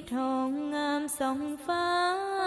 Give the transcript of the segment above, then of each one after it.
ยนสีท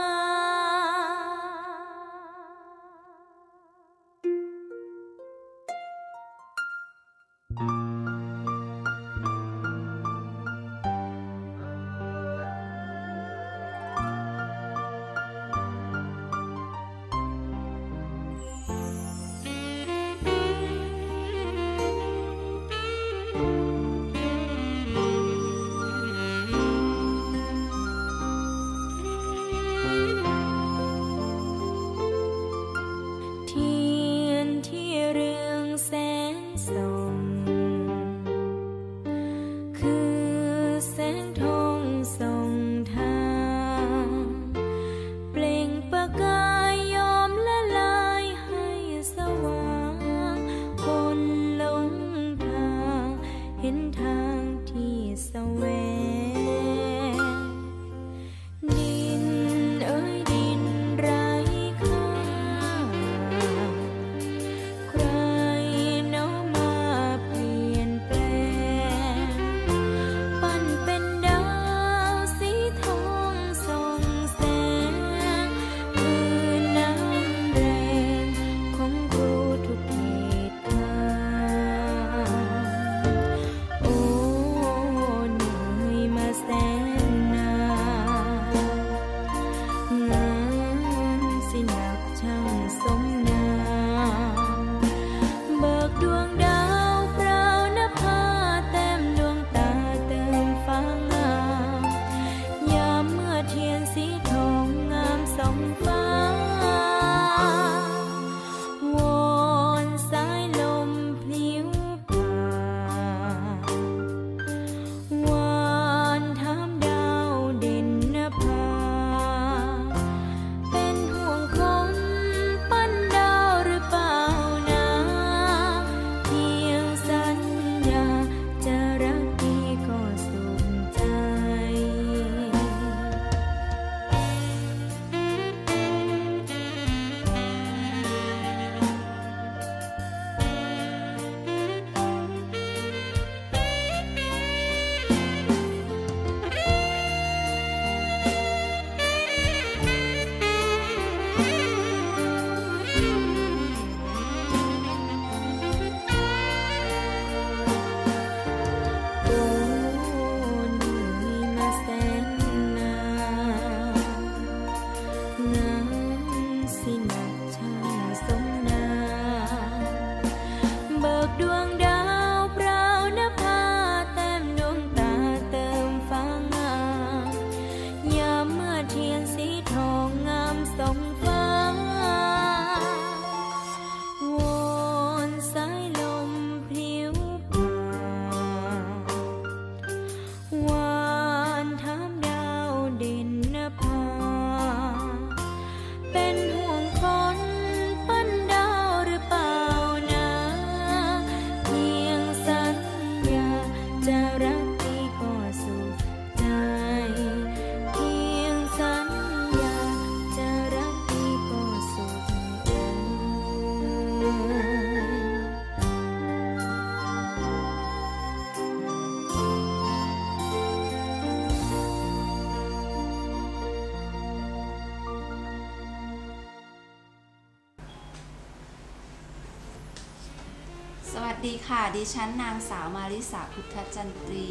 สวัสดีค่ะ ดิฉันนางสาวมาริสาพุทธจันตรี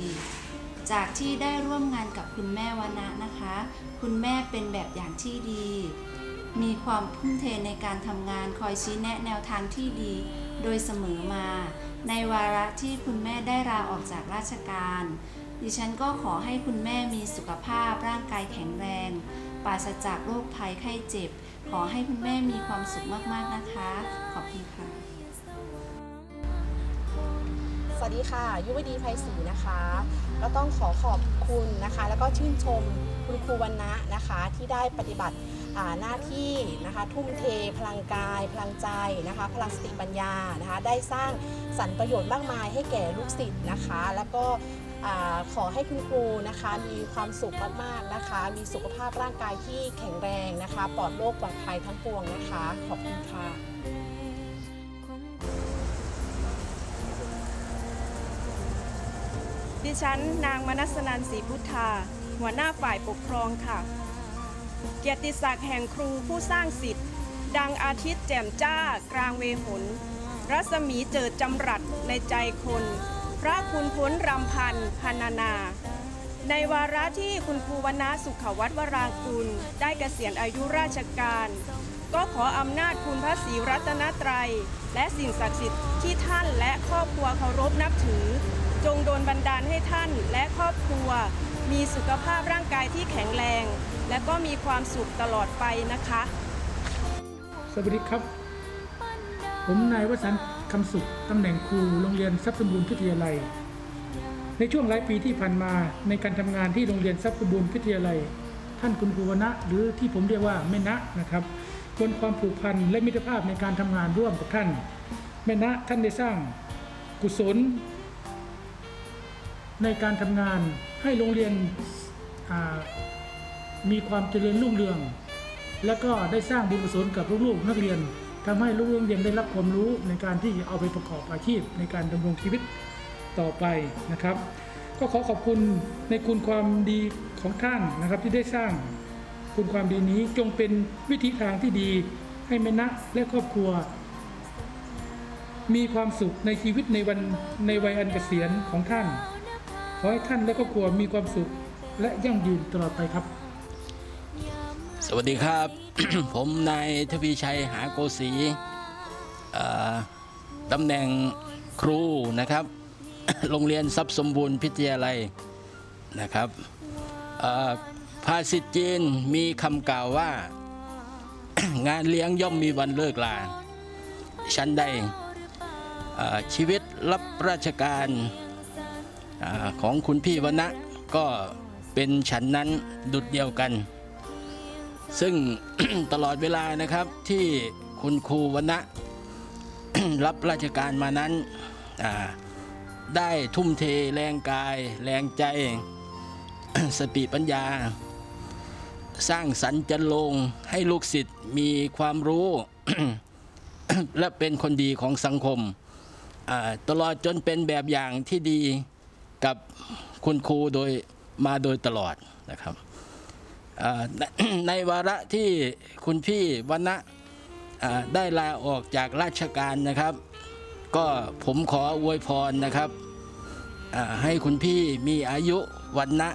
จากที่ได้ร่วมงานกับคุณแม่วนะนะคะ คุณแม่เป็นแบบอย่างที่ดี มีความทุ่มเทในการทำงานคอยชี้แนะแนวทางที่ดี โดยเสมอมา ในวาระที่คุณแม่ได้ลาออกจากราชการ ดิฉันก็ขอให้คุณแม่มีสุขภาพร่างกายแข็งแรง ปราศจากโรคภัยไข้เจ็บ ขอให้คุณแม่มีความสุขมากๆนะคะ ขอบคุณค่ะ วัสดีค่ะ ยุวดีไพศรีนะคะ ก็ต้องขอขอบคุณนะคะ แล้วก็ชื่นชมคุณครูวันนะนะคะ ที่ได้ปฏิบัติหน้าที่นะคะ ทุ่มเท พลังกาย พลังใจนะคะ พลังสติปัญญานะคะ ได้สร้างสรรประโยชน์มากมายให้แก่ลูกศิษย์นะคะ แล้วก็ขอให้คุณครูนะคะมีความสุขมากๆนะคะ มีสุขภาพร่างกายที่แข็งแรงนะคะ ปลอดโรคปลอดภัยทั้งปวงนะคะ ขอบคุณค่ะ ดิฉัน นางมนัสนันศรีพุทธา หัวหน้าฝ่ายปกครองค่ะ เกียรติศักดิ์แห่งครูผู้สร้างสิทธิ์ ดังอาทิตย์แจ่มจ้ากลางเวหน รัศมีเจิดจำรัดในใจคน พระคุณพ้นรำพันพันนานา ในวาระที่คุณครูวนาสุขวัฒน์วรางกุล ได้เกษียณอายุราชการ ก็ขออำนาจคุณพระศรีรัตนตรัย และสิ่งศักดิ์สิทธิ์ที่ท่านและครอบครัวเคารพนับถือ จงโดนบันดาลให้ท่านและครอบครัว มีสุขภาพร่างกายที่แข็งแรง และก็มีความสุขตลอดไปนะคะ สวัสดีครับ ผมนายวสันต์คำสุขตำแหน่งครูโรงเรียนทรัพย์สมบูรณ์พิทยาลัย ในช่วงหลายปีที่ผ่านมาในการทำงานที่โรงเรียนทรัพย์สมบูรณ์พิทยาลัย ท่านคุณครูวณะหรือที่ผมเรียกว่าแม่ณะนะครับบนความผูกพันและมิตรภาพในการทำงานร่วมกับท่าน แม่ณะท่านได้สร้างกุศล ในการทำงานให้โรงเรียนมีความเจริญรุ่งเรือง แล้วก็ได้สร้างบุญกุศลกับลูกๆนักเรียนทำให้ลูกๆนักเรียนได้รับความรู้ในการที่เอาไปประกอบอาชีพ ในการดำรงชีวิตต่อไปนะครับ ก็ขอขอบคุณในคุณความดีของท่านนะครับที่ได้สร้างคุณความดีนี้จงเป็นวิธีทางที่ดีให้แม่นะและครอบครัว มีความสุขในชีวิตในวันในวัยอันเกษียณของท่าน ขอให้ท่านและครอบครัวมีความสุขและยั่งยืนตลอดไปครับ สวัสดีครับ ผมนายทวีชัยหาโกศีตำแหน่งครูนะครับ โรงเรียนทรัพย์สมบูรณ์พิทยาลัยนะครับภาษิตจีนมีคำกล่าวว่า งานเลี้ยงย่อมมีวันเลิกลาชั้นใดชีวิตรับราชการ อาของคุณพี่วณะก็เป็นฉันนั้นดุดเดียวกัน ซึ่ง ตลอดเวลานะครับที่คุณครูวณะรับราชการมานั้นได้ทุ่มเทแรงกาย แรงใจ สติปัญญา สร้างสรรค์จันลงให้ลูกศิษย์มีความรู้ และเป็นคนดีของสังคมตลอดจนเป็นแบบอย่างที่ดี กับคุณครูโดยมาโดยตลอดนะครับในวาระที่คุณพี่วณะได้ลาออกจากราชการนะครับ ก็ผมขออวยพรนะครับให้คุณพี่มีอายุวันนะ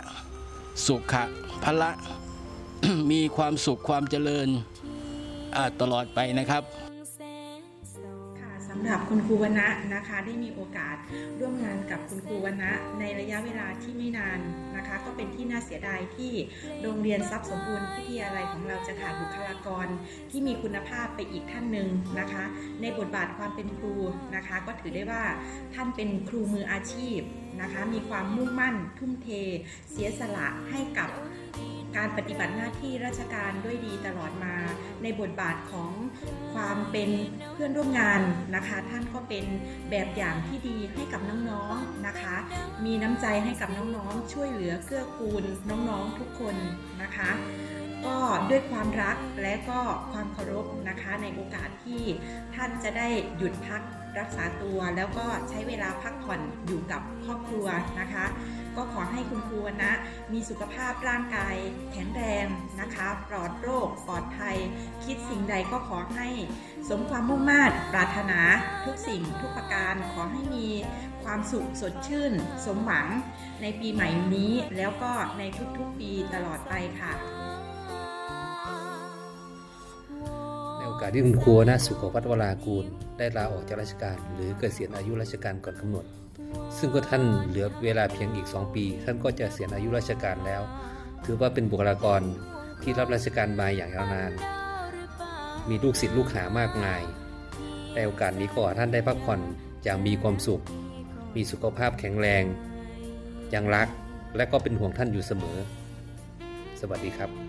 สุขะพละ มีความสุขความเจริญตลอดไปนะครับำหรับคุณครูวณะนะคะ ได้มีโอกาสร่วมงานกับคุณครูวณะในระยะเวลาที่ไม่นานนะคะ ก็เป็นที่น่าเสียดายที่โรงเรียนทรัพย์สมบูรณ์พิทยาลัยของเราจะขาดบุคลากรที่มีคุณภาพไปอีกท่านหนึ่งนะคะ ในบทบาทความเป็นครูนะคะ ก็ถือได้ว่าท่านเป็นครูมืออาชีพนะคะ มีความมุ่งมั่นทุ่มเท เสียสละให้กับ การปฏิบัติหน้าที่ราชการด้วยดีตลอดมาในบทบาทของความเป็นเพื่อนร่วมงานนะคะ ท่านก็เป็นแบบอย่างที่ดีให้กับน้องๆนะคะ มีน้ำใจให้กับน้องๆ ช่วยเหลือเกื้อกูลน้องๆทุกคนนะคะ ก็ด้วยความรักและก็ความเคารพนะคะในโอกาสที่ท่านจะได้หยุดพักรักษาตัวแล้วก็ใช้เวลาพักผ่อนอยู่กับครอบครัวนะคะ ก็ขอให้คุณครูณนะ มีสุขภาพร่างกายแข็งแรงนะคะ ปลอดโรค ปลอดภัย คิดสิ่งใดก็ขอให้สมความมุ่งมา่ปรารถนาทุกสิ่งทุกประการขอให้มีความสุขสดชื่น สมหวังในปีใหม่นี้แล้วก็ในทุกๆปีตลอดไปค่ะ กาสที่คุณครูนะสุขวัฒน์วรากูล ได้ลาออกจากราชการ หรือเกษียณอายุราชการก่อนกำหนด ซึ่งก็ท่านเหลือเวลาเพียงอีก 2 ปี ท่านก็จะเกษียอายุราชการแล้ว ถือว่าเป็นบุคลากรที่รับราชการมาอย่างยาวนาน มีลูกศิษย์ลูกหามากมายในโอกาสนี้ก็ขอท่านได้พักผ่อนอย่างมีความสุข มีสุขภาพแข็งแรง ยังรักและก็เป็นห่วงท่านอยู่เสมอ สวัสดีครับ